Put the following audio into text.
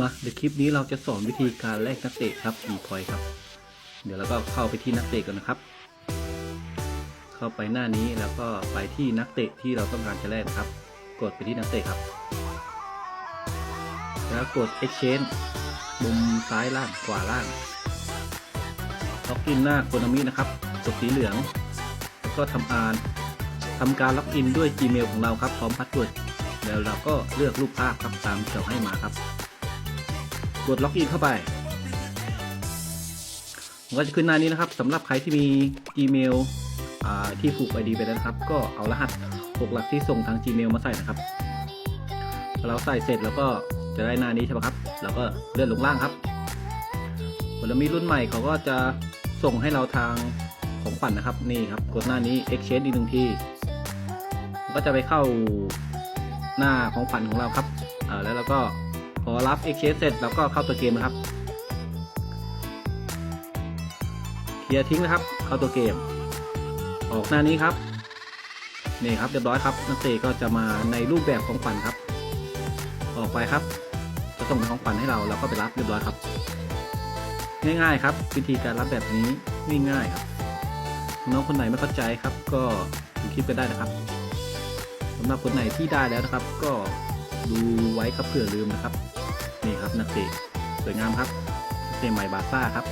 มาเดี๋ยวคลิปนี้เราจะสอนวิธีการแลกนักเตะครับดีพอยครับ เดี๋ยวเราก็เข้าไปที่นักเตะกันนะครับ เข้าไปหน้านี้แล้วก็ไปที่นักเตะที่เราต้องการจะแลกครับ กดไปที่นักเตะครับ แล้วกด exchange มุมซ้ายล่างขวาล่างล็อกอินหน้าโคนามินะครับกดสีเหลืองแล้วก็ทำอ่านทำการล็อกอินด้วย Gmail ของเราครับพร้อมพาสเวิร์ดแล้วเราก็เลือกรูปภาพครับตามที่เราให้มาครับ กดล็อกอินเข้าไปมันก็จะขึ้นหน้านี้นะครับสำหรับใครที่มี Gmail ที่ผูก ID ไปแล้วครับ ก็เอารหัส6หลักที่ส่งทาง Gmail มาใส่นะครับเราใส่เสร็จแล้วก็จะได้หน้านี้ใช่ไหมครับ แล้วก็เลื่อนลงล่างครับผลมีรุ่นใหม่เขาก็จะส่งให้เราทางของขวัญนนะครับ นี่ครับ กดหน้านี้ exchange อีกหนึ่งที ก็จะไปเข้าหน้าของขวัญของเราครับแล้วเราก็ รับ exchange เสร็จเราก็เข้าตัวเกมนะครับ เคลียร์ทิ้งนะครับ เข้าตัวเกม ออกหน้านี้ครับ นี่ครับเรียบร้อยครับ นักเตะก็จะมาในรูปแบบของขวัญครับ ออกไปครับ จะส่งเป็นของขวัญให้เราเราก็ไปรับเรียบร้อยครับ ง่ายๆครับ วิธีการรับแบบนี้ง่ายๆครับน้องคนไหนไม่เข้าใจครับ ก็ดูคลิปกันได้นะครับสำหรับคนไหนที่ได้แล้วนะครับ ก็ดูไว้ครับเผื่อลืมนะครับ นี่ครับนักเตะสวยงามครับนักเตะใหม่บาซ่าครับ